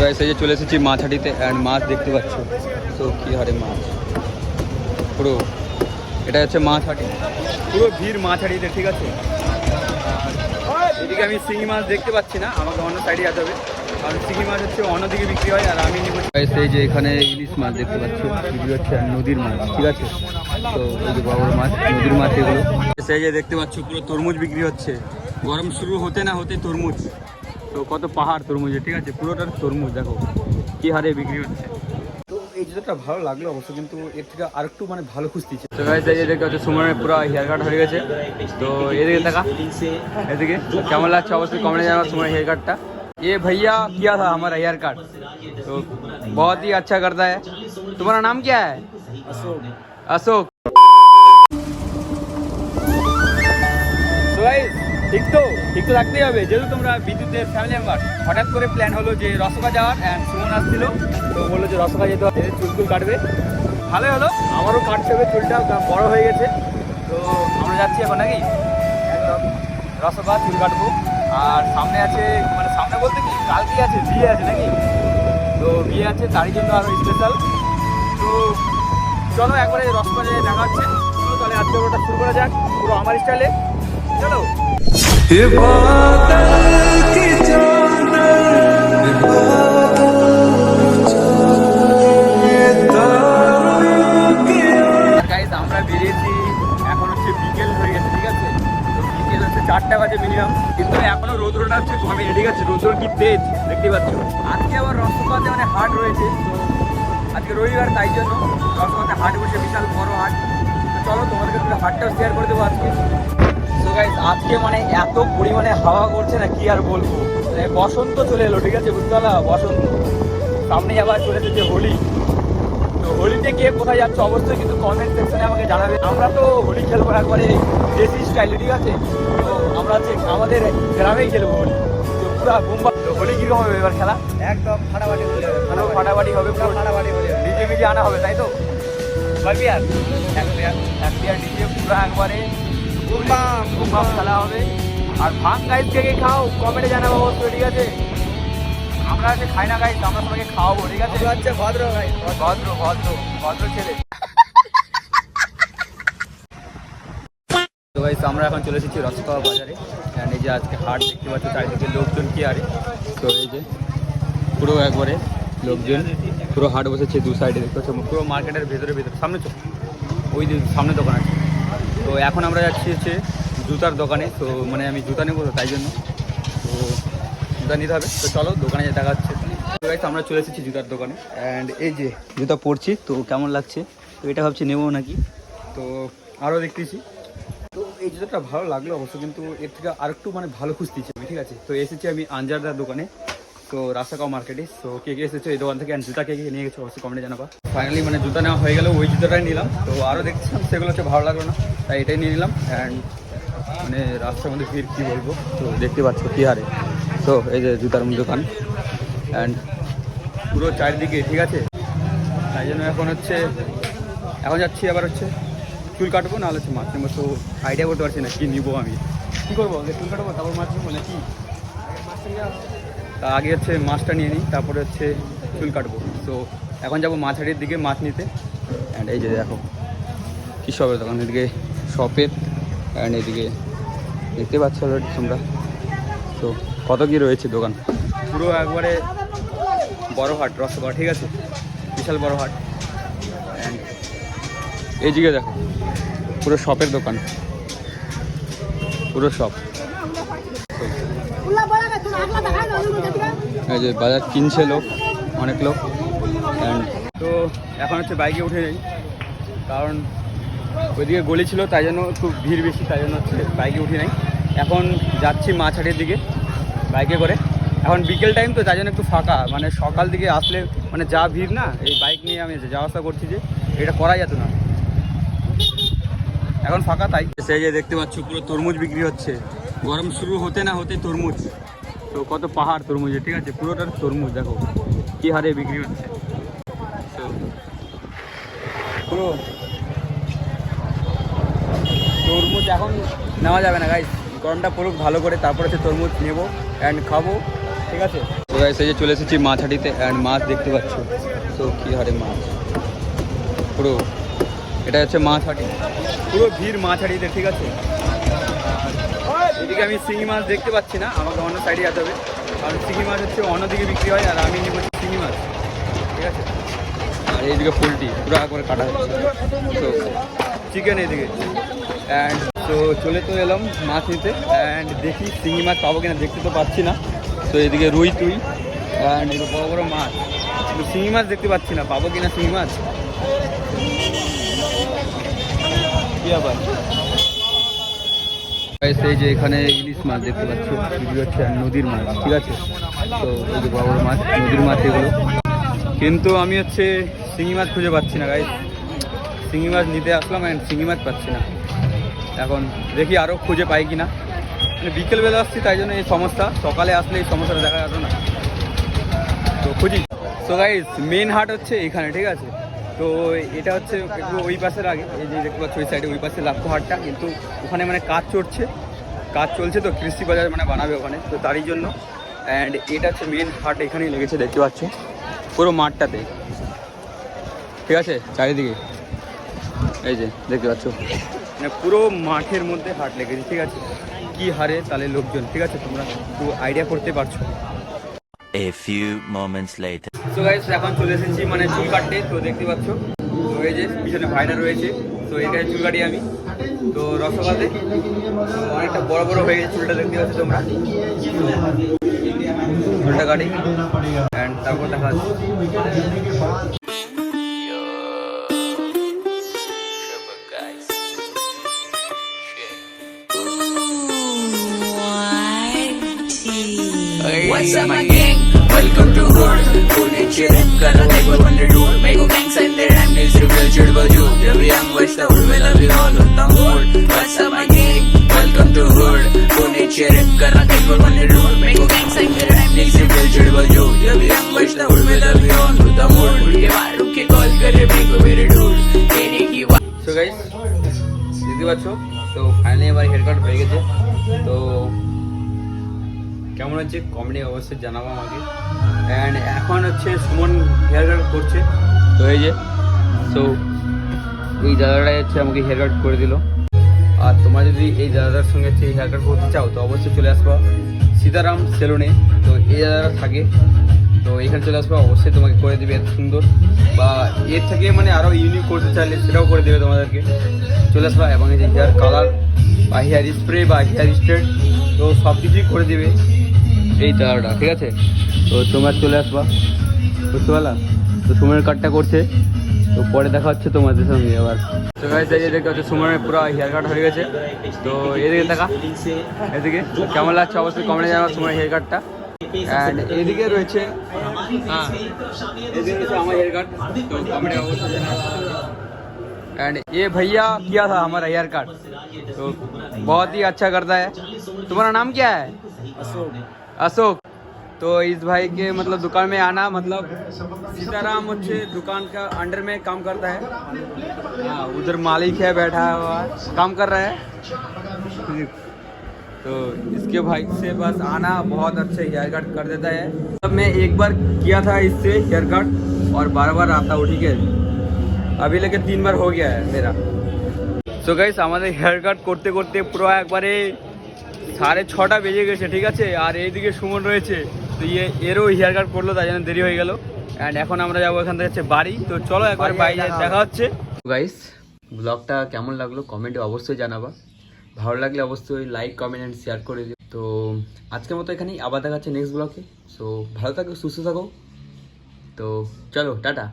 Guys এই যে চলে এসেছি মাছ হাঁটিতে অ্যান্ড মাছ দেখতে পাচ্ছ। তো কী হারে মাছ। পুরো এটা হচ্ছে মাছ হাঁটি পুরো ভিড় মাছ হাঁটিতে ঠিক আছে? আর এদিকে আমি শিঙি মাছ দেখতে পাচ্ছি না, আমাকে অন্য সাইডে যেতে হবে। কারণ শিঙি মাছ হচ্ছে অন্যদিকে বিক্রি হয়, আর আমি নিব এই যে এখানে ইলিশ মাছ দেখতে পাচ্ছ, এগুলো হচ্ছে নদীর মাছ, ঠিক আছে? তো এই যে বড় মাছ, নদীর মাছ এগুলো। সেই যে দেখতে পাচ্ছ, পুরো তরমুজ বিক্রি হচ্ছে। গরম শুরু হতে না হতে তরমুজ। তো কত পাহাড় তরমুজে ঠিক আছে পুরোটা তরমুজ দেখো কি হারে বিক্রি হচ্ছে তো এই জুতোটা ভালো লাগলো অবশ্য কিন্তু এর থেকে আরেকটু মানে ভালো খুঁজতেছে তো গাইস এই যে দেখতে হচ্ছে সুমনের পুরো হেয়ার কাট হয়ে গেছে তো এদিকে দেখা এদিকে কেমন লাগছে অবশ্যই কমেন্টে জানাও সুমনের হেয়ার কাটটা ये भैया किया था हमारा हेयर कट तो बहुत ही अच्छा करता है तुम्हारा नाम क्या है अशोक अशोक তো guys, ঠিক তো ঠিক তো রাখতেই হবে, যেহেতু তোমরা বিদ্যুতের ফ্যামিলি মেম্বার হঠাৎ করে প্ল্যান হলো যে রসগা যাওয়ার অ্যান্ড সুমন আসছিল। তো বলল যে রসগা যেতে হবে চুল চুল কাটবে। ভালোই হলো, আমারও কাটতে হবে চুলটা বড় হয়ে গেছে। তো আমরা যাচ্ছি এখন নাকি? একদম চুল কাটবো। আর সামনে আছে মানে সামনে বলতে কি কালকে আছে, বিয়ে আছে নাকি? তো বিয়ে আছে, তারই জন্য আরও স্পেশাল তো চলো একবারে রসগা দেখা হচ্ছে। তাহলে আজকে ওটা শুরু করা যাক, পুরো আমার স্টাইলে চলো। চারটা বাজে মিনিমাম কিন্তু এখনও রোদ্রটা হচ্ছে কমে ঠিক আছে। রোদ্র কি দেখতে পাচ্ছ? আজকে আবার রসগোল্লাতে মানে হাট রয়েছে। আজকে রবিবার, তাই জন্য রসগোল্লাতে হাট বসে বিশাল বড় হাট। চলো, তোমাদেরকে পুরো হাটটাও শেয়ার করে দেবো আজকে। তো গাইস আজকে মানে এত পরিমাণে হাওয়া করছে না কি আর বলব? মানে বসন্ত চলে এলো ঠিক আছে? বুঝতে পারলা? বসন্ত। সামনে আবার চলে এসেছে হোলি। তো হোলিতে কে কোথায় যাচ্ছে অবশ্যই কিন্তু কমেন্ট সেকশনে আমাকে জানাবে। আমরা তো হোলি খেলব একবারে দেশি স্টাইলে ঠিক আছে? তো আমরা হচ্ছে আমাদের গ্রামেই খেলব হোলি। তো পুরো বোম্বা তো হোলি কীরকম হবে এবার খেলা? একদম ফাটাফাটি পুরো ফাটাফাটি হবে পুরো ফাটাফাটি যাবে ডিজে মিজে আনা হবে তাই তো? কয় বিয়ার এক বিয়ার এক বিয়ার ডিজে পুরো একবারে বুমবাম বুম্বাম খেলা হবে। আর গাইজ কে কে খাও কমেন্টে জানাব অবশ্যই ঠিক আছে? আমরা হচ্ছে খাই না গাইজ আমরা সবাইকে খাওয়াবো ঠিক আছে? হচ্ছে ভদ্র ভাই। ভদ্র ভদ্র ভদ্র ছেলে। তো আমরা এখন চলে এসেছি রসখাওয়া বাজারে। এই যে আজকে হাট দেখতে পাচ্ছি চারিদিকে লোকজন কি আরে? তো এই যে পুরো একবারে লোকজন। পুরো হাট বসেছে দু সাইডে দেখতে পাচ্ছ? পুরো মার্কেটের ভেতরে ভেতরে। সামনে চো ওই যে সামনে দোকান আছে। তো এখন আমরা যাচ্ছি হচ্ছে জুতার দোকানে। তো মানে আমি জুতা নেব তাই জন্য। তো জুতা নিতে হবে। তো চলো, দোকানে যে দেখা হচ্ছে। তো আমরা চলে এসেছি জুতার দোকানে। অ্যান্ড এই যে জুতা পরছি, তো কেমন লাগছে? তো এটা ভাবছি নেব নাকি? তো আরও দেখতেছি। তো এই জুতোটা ভালো লাগল অবশ্য, কিন্তু এর থেকে আরেকটু মানে ভালো খুঁজতেছি আমি, ঠিক আছে? তো এসেছি আমি আঞ্জারদার দোকানে। তো রাস্তাকাও মার্কেটে তো কে কে এসেছ, এই দোকান থেকে জুতা কে কে নিয়ে গেছো, অবশ্যই কমেন্টে জানাবা। ফাইনালি মানে জুতা নেওয়া হয়ে গেল, ওই জুতোটাই নিলাম। তো আরও দেখছিলাম, সেগুলো হচ্ছে ভালো লাগল না, তাই এটাই নিয়ে নিলাম। অ্যান্ড মানে রাস্তার মধ্যে ভিড়, কী বলব? তো দেখতে পাচ্ছ কী হারে। তো এই যে জুতার দোকান। অ্যান্ড পুরো চারিদিকে, ঠিক আছে? তাই জন্য এখন হচ্ছে, এখন যাচ্ছি আবার হচ্ছে চুল কাটবো, নাহলে হচ্ছে মাছ নেব। তো আইডিয়া করতে পারছি না, কী নিবো আমি? কী করব? চুল কাটবো, তারপর মাছ নেব না নাকি? তা আগে হচ্ছে মাছটা নিয়ে নিই, তারপরে হচ্ছে চুল কাটবো। তো এখন যাব মাছ হাটির দিকে, মাছ নিতে। অ্যান্ড এই যে দেখো কী শপের দোকান, এদিকে শপের অ্যান্ড এদিকে দেখতে পাচ্ছ তোমরা। তো কত কী রয়েছে দোকান? পুরো একবারে বড় হাট, রসগোল্লা, ঠিক আছে? বিশাল বড় হাট। অ্যান্ড এই দিকে দেখো, পুরো শপের দোকান। পুরো শপ এই যে বাজার কিনছে লোক অনেক লোক। তো এখন হচ্ছে বাইকে উঠে যাই কারণ ওইদিকে গলি ছিল তাই জন্য খুব ভিড় বেশি তাই জন্য হচ্ছে বাইকে উঠে নাই। এখন যাচ্ছি মাছহাটের দিকে বাইকে করে। এখন বিকেল টাইম তো তাই জন্য একটু ফাঁকা। মানে সকাল দিকে আসলে মানে যা ভিড় না এই বাইক নিয়ে আমি যাওয়া আসা করছি যে এটা করা যেত না। এখন ফাঁকা তাই। সেই যে দেখতে পাচ্ছ পুরো তরমুজ বিক্রি হচ্ছে। গরম শুরু হতে না হতে তরমুজ। তো কত পাহাড় তরমুজে, ঠিক আছে? পুরোটা তরমুজ, দেখো, কি হারে বিক্রি হচ্ছে। পুরো তরমুজ এখন নেওয়া যাবে না গাইস গরমটা পড়ুক, ভালো করে তারপরে হচ্ছে তরমুজ নেব অ্যান্ড খাব, ঠিক আছে? তো গাইস এই যে চলে এসেছি মাছ হাটিতে অ্যান্ড মাছ দেখতে পাচ্ছ। তো কী হারে মাছ। পুরো, এটা হচ্ছে মাছ হাটি পুরো ভিড় মাছ হাটিতে ঠিক আছে? এদিকে আমি শিঙি মাছ দেখতে পাচ্ছি না আমাকে অন্য সাইডে যেতে হবে। কারণ শিঙি মাছ হচ্ছে অন্যদিকে বিক্রি হয় আর আমি নিব শিঙি মাছ। ঠিক আছে? আর এইদিকে পোলট্রি পুরো একবারে কাটা হচ্ছে। তো চিকেন এদিকে। অ্যান্ড তো চলে তো এলাম মাছ নিতে। অ্যান্ড দেখি শিঙি মাছ পাবো কিনা দেখতে তো পাচ্ছি না। তো এদিকে রুই তুই। অ্যান্ড এগুলো বড় বড় মাছ। কিন্তু শিঙি মাছ দেখতে পাচ্ছি না পাবো কিনা শিঙি মাছ? কি আবার এই যে এখানে ইলিশ মাছ দেখতে পাচ্ছ হচ্ছে নদীর মাছ, ঠিক আছে? তো যে বড় বড় মাছ, নদীর মাছ এগুলো। কিন্তু আমি হচ্ছে শিঙি মাছ খুঁজে পাচ্ছি না গাই শিঙি মাছ নিতে আসলাম অ্যান্ড শিঙি মাছ পাচ্ছি না। এখন দেখি আরও খুঁজে পাই কি না মানে বিকেলবেলা আসছি, তাই জন্য এই সমস্যা। সকালে আসলে এই সমস্যাটা দেখা যেত না। তো খুঁজি। তো গাইস মেন হাট হচ্ছে এখানে, ঠিক আছে? তো এটা হচ্ছে একটু ওই পাশের আগে, এই যে দেখতে পাচ্ছ ওই সাইডে ওই পাশে লাক্ষ হাটটা, কিন্তু ওখানে মানে কাজ চলছে কাজ চলছে তো কৃষি বাজার মানে বানাবে ওখানে, তো তারই জন্য। অ্যান্ড এটা হচ্ছে মেন হাট এখানেই লেগেছে, দেখতে পাচ্ছ? পুরো মাঠটাতে। ঠিক আছে? চারিদিকে। এই যে, দেখতে পাচ্ছ? মানে পুরো মাঠের মধ্যে হাট লেগেছে, ঠিক আছে? কি হারে তাহলে লোকজন, ঠিক আছে? তোমরা একটু আইডিয়া করতে পারছ। A few moments later. তো গাইস এখন চলে এসেছি মানে চুল কাটতে তো দেখতে পাচ্ছ। তো এই যে পিছনে ভাইরা রয়েছে তো এখানে চুল কাটি আমি। তো রসগোল্লাতে অনেকটা বড় বড় হয়ে গেছে চুলটা দেখতে পাচ্ছ তোমরা। চুলটা কাটি। অ্যান্ড তারপর দেখা যাচ্ছে। What's up my gang? Welcome to world Punin chirip kala tego wonder dude Mego gangs and their damnings reveal chirba juke Every young voice the hood will love you all Uttam hood What's up my game Welcome to hood Punin chirip kala tego wonder dude Mego gangs and their damnings reveal chirba juke Every young voice the hood will love you all Uttam hood Hood ke baar ruk ke call kare mego mere dude Dene ki wa So guys দেখতে পাচ্ছ তো finally আমার hair cut হয়ে গেছে তো কেমন হচ্ছে comedy অবশ্যই জানাব আমাকে। অ্যান্ড এখন হচ্ছে সুমন হেয়ার কাট করছে। তো এই যে তো এই দাদাটাই হচ্ছে আমাকে হেয়ার কাট করে দিল। আর তোমরা যদি এই দাদাটার সঙ্গে হচ্ছে হেয়ার কাট করতে চাও, তো অবশ্যই চলে আসবা সীতারাম সেলুনে তো এই দাদারা থাকে। তো এখানে চলে আসবা, অবশ্যই তোমাকে করে দেবে, এত সুন্দর। বা এর থেকে মানে আরও ইউনিক করতে চাইলে সেটাও করে দেবে তোমাদেরকে। চলে আসবা, এবং এই যে হেয়ার কালার বা হেয়ার স্প্রে বা হেয়ার স্ট্রেট তো সব কিছুই করে দেবে। এই দাদাটা ঠিক আছে তো তোমরা চলে আসবা বুঝতে পারলাম তো সুমনের কাটটা করছে তো পরে দেখা হচ্ছে তোমাদের সঙ্গে আবার তো গাইস এই যে দেখতে হচ্ছে সুমনের পুরো হেয়ার কাট হয়ে গেছে তো এদিকে দেখা এদিকে কেমন লাগছে অবশ্যই কমেন্টে জানাবো সুমনের হেয়ার কাটটা অ্যান্ড এদিকে রয়েছে হ্যাঁ এদিকে রয়েছে আমার হেয়ার কাট তো কমেন্টে অবশ্যই জানাবো एंड ये भैया किया था हमारा हेयर कट तो बहुत ही अच्छा करता है तुम्हारा नाम क्या है अशोक तो इस भाई के मतलब दुकान में आना मतलब सीताराम मुझे दुकान का अंडर में काम करता है। हाँ, उधर मालिक है, बैठा हुआ काम कर रहा है। तो इसके भाई से बस आना बहुत अच्छे हेयर कट कर देता है। तब मैं एक बार किया था इससे हेयर कट और बार बार आता हूँ, ठीक है? अभी लेकर तीन बार हो गया है मेरा। सो गई हमारे हेयर कट करते करते पूरा एक बार সাড়ে ছটা বেজে গেছে ঠিক আছে? আর এইদিকে সুমন রয়েছে। তো ইয়ে এরও হেয়ার কাট করল তাই জন্য দেরি হয়ে গেল। অ্যান্ড এখন আমরা যাব এখান থেকে বাড়ি। তো চলো একবার বাইরে দেখা হচ্ছে। গাইস ব্লগটা কেমন লাগল কমেন্টে অবশ্যই জানাবা। ভালো লাগলে অবশ্যই লাইক কমেন্ট অ্যান্ড শেয়ার করে দিও। তো আজকের মতো এখানেই আবার দেখা হচ্ছে নেক্সট ব্লগে সো ভালো থাকো সুস্থ থাকো। তো চলো টাটা।